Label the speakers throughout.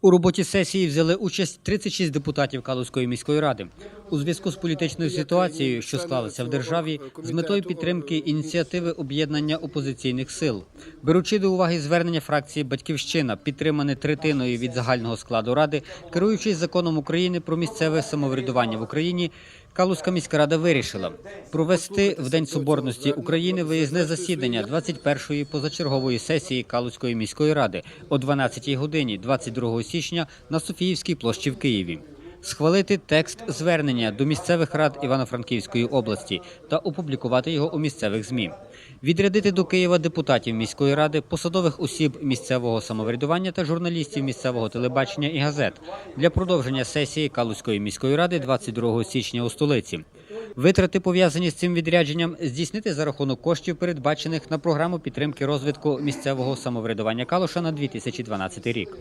Speaker 1: У роботі сесії взяли участь 36 депутатів Калузької міської ради. У зв'язку з політичною ситуацією, що склалася в державі, з метою підтримки ініціативи об'єднання опозиційних сил, беручи до уваги звернення фракції Батьківщина, підтримане третиною від загального складу ради, керуючись законом України про місцеве самоврядування в Україні. Калузька міська рада вирішила провести в День Соборності України виїзне засідання 21-ї позачергової сесії Калузької міської ради о 12-й годині 22 січня на Софіївській площі в Києві. Схвалити текст звернення до місцевих рад Івано-Франківської області та опублікувати його у місцевих змі, відрядити до Києва депутатів міської ради, посадових осіб місцевого самоврядування та журналістів місцевого телебачення і газет для продовження сесії Калузької міської ради 22 січня у столиці. Витрати пов'язані з цим відрядженням здійснити за рахунок коштів, передбачених на програму підтримки розвитку місцевого самоврядування Калуша на 2012 рік.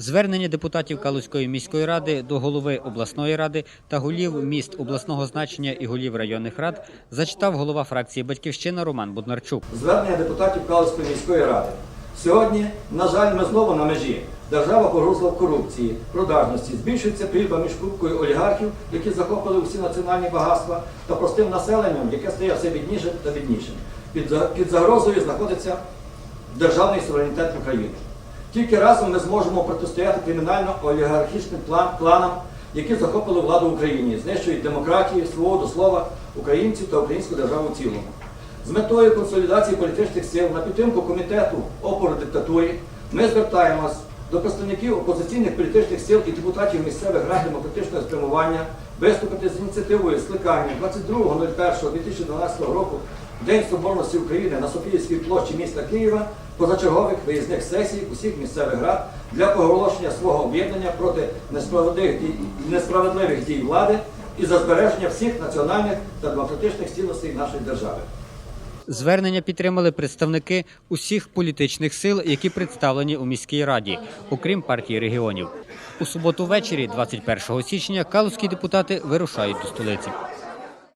Speaker 1: Звернення депутатів Калузької міської ради до голови обласної ради та голів міст обласного значення і голів районних рад зачитав голова фракції Батьківщина Роман Буднарчук.
Speaker 2: Звернення депутатів Калицької міської ради. Сьогодні, на жаль, ми знову на межі. Держава погрузла в корупції, продажності, збільшується прірва між купкою олігархів, які захопили всі національні багатства, та простим населенням, яке стає все біднішим та біднішим. Під загрозою знаходиться державний суверенітет України. Тільки разом ми зможемо протистояти кримінально-олігархічним кланам, які захопили владу в Україні, знищують демократію, свободу слова українців та українську державу в цілому. З метою консолідації політичних сил на підтримку комітету опору диктатурі ми звертаємось до представників опозиційних політичних сил і депутатів місцевих рад демократичного спрямування виступити з ініціативою скликання 22.01.2012 року День Соборності України на Софіївській площі міста Києва позачергових виїзних сесій усіх місцевих рад для оголошення свого об'єднання проти несправедливих дій, несправедливих дій влади і за збереження всіх національних та демократичних цінностей нашої держави.
Speaker 1: Звернення підтримали представники усіх політичних сил, які представлені у міській раді, окрім партії регіонів. У суботу ввечері, 21 січня, калузькі депутати вирушають до столиці.